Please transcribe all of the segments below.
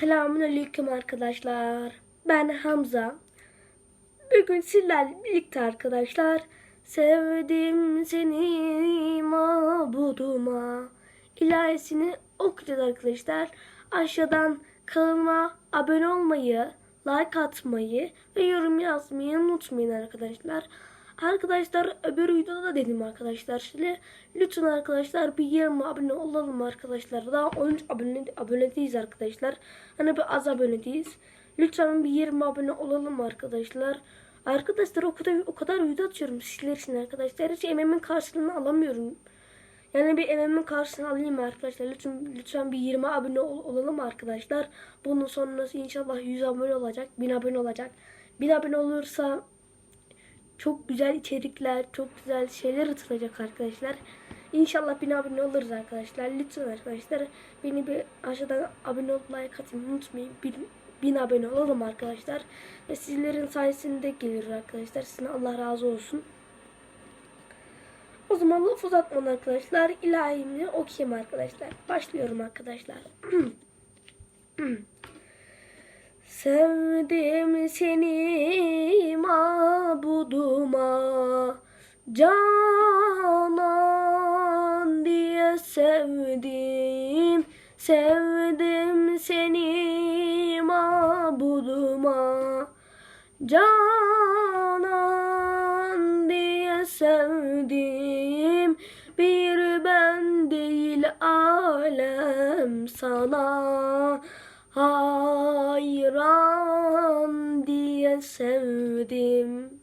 Selamünaleyküm arkadaşlar. Ben Hamza. Bugün sizlerle birlikte arkadaşlar sevdim seni mabuduma ilahisini okuyacağız arkadaşlar. Aşağıdan kanalıma abone olmayı, like atmayı ve yorum yazmayı unutmayın arkadaşlar. Arkadaşlar öbür videoda da dedim arkadaşlar size. Lütfen arkadaşlar bir 20 abone olalım arkadaşlar. Daha 13 abone, abone değiliz arkadaşlar. Hani bir az abone değiliz. Lütfen bir 20 abone olalım arkadaşlar. Arkadaşlar o kadar, o kadar video atıyorum sizler için arkadaşlar. Hiç emeğimin karşılığını alamıyorum. Yani bir emeğimin karşılığını alayım arkadaşlar. Lütfen, lütfen bir 20 abone ol- olalım arkadaşlar. Bunun sonrası inşallah 100 abone olacak. 1000 abone olacak. 1000 abone olursa çok güzel içerikler, çok güzel şeyler atılacak arkadaşlar. İnşallah 1000 abone oluruz arkadaşlar. Lütfen arkadaşlar beni bir aşağıdan abone olup like atmayı unutmayın. 1000 1000 abone olalım arkadaşlar. Ve sizlerin sayesinde gelir arkadaşlar. Sizin Allah razı olsun. O zaman laf uzatmadan arkadaşlar ilahimi okuyayım arkadaşlar. Başlıyorum arkadaşlar. Sevdim seni mabuduma Canan diye sevdim. Sevdim seni mabuduma. Canan diye sevdim. Bir ben değil alem sana. Hayran diye sevdim.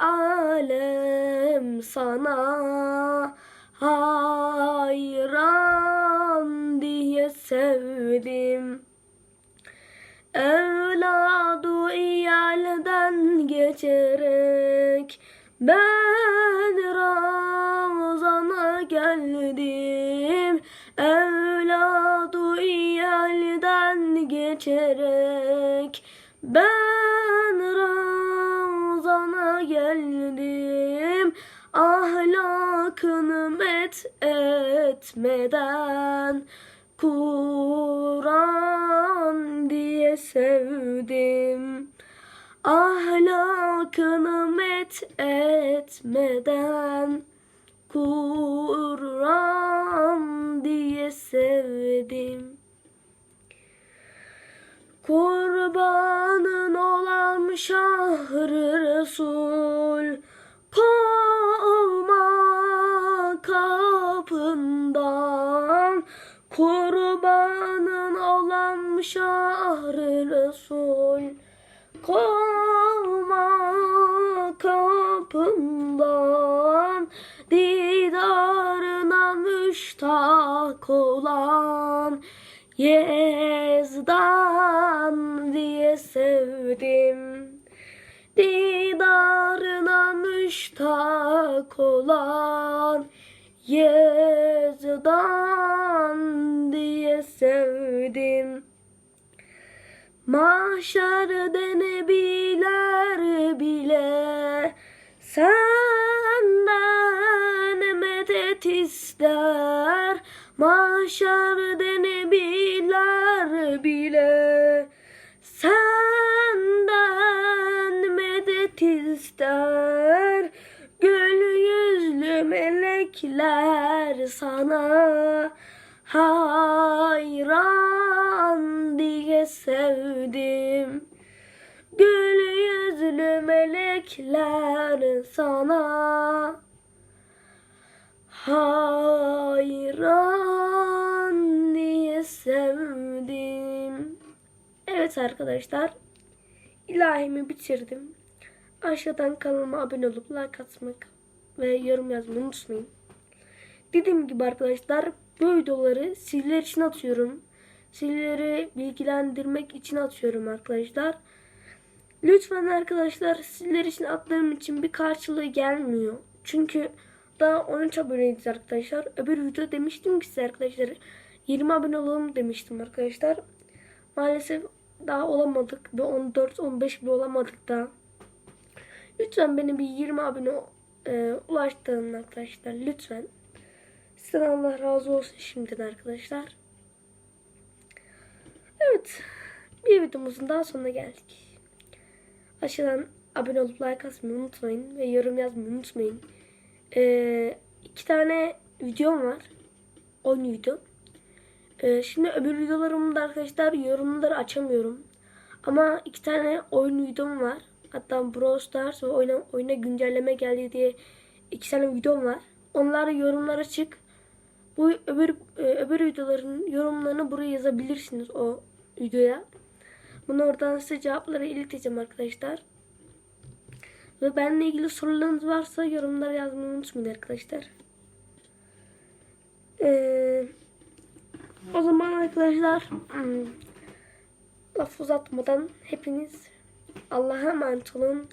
Alem sana hayran diye sevdim. Evladı iyalden geçerek ben Ramazan'a geldim. Evladı iyalden geçerek ben Ahlakını met etmeden Kur'an diye sevdim. Ahlakını met etmeden Kur'an diye sevdim. Kurbanın olan şahrı Resul Kurbanın olan şahrı Resul. Kovma kapından Didarına müştak olan. Yezdan diye sevdim Didarına müştak olan. Yezdan diye sevdim. Mahşerde nebiler bile. Senden medet ister. Mahşerde nebiler bile. Senden medet ister. Gül yüzlü melekler sana hayran diye sevdim. Gül yüzlü melekler sana hayran diye sevdim. Evet arkadaşlar ilahimi bitirdim. Aşağıdan kanalıma abone olup like atmak ve yorum yazmayı unutmayın. Dediğim gibi arkadaşlar bu videoları sizler için atıyorum. Sizleri bilgilendirmek için atıyorum arkadaşlar. Lütfen arkadaşlar sizler için attığım için bir karşılığı gelmiyor. Çünkü daha 13 aboneyiz arkadaşlar. Öbür video demiştim ki size arkadaşlar 20 abone olalım demiştim arkadaşlar. Maalesef daha olamadık. Bir 14-15 bile olamadık daha. Lütfen beni bir 20 abone e, ulaştırın arkadaşlar. Lütfen. Sizden Allah razı olsun şimdiden arkadaşlar. Evet. Bir videomuzun daha sonuna geldik. Aşağıdan abone olup like atmayı unutmayın. Ve yorum yazmayı unutmayın. Ee, iki tane videom var. 10 video. Ee, şimdi öbür videolarımda arkadaşlar yorumları açamıyorum. Ama iki tane oyun videom var. Hatta Brawl Stars ve oyuna, oyuna güncelleme geldi diye iki tane videom var. Onları yorumlara çık. Bu öbür e, öbür videoların yorumlarını buraya yazabilirsiniz o videoya. Bunu oradan size cevapları ileteceğim arkadaşlar. Ve benimle ilgili sorularınız varsa yorumlara yazmayı unutmayın arkadaşlar. Ee, o zaman arkadaşlar hmm, laf uzatmadan hepiniz Allah'a emanet olun.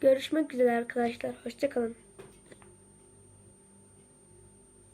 Görüşmek üzere arkadaşlar. Hoşçakalın.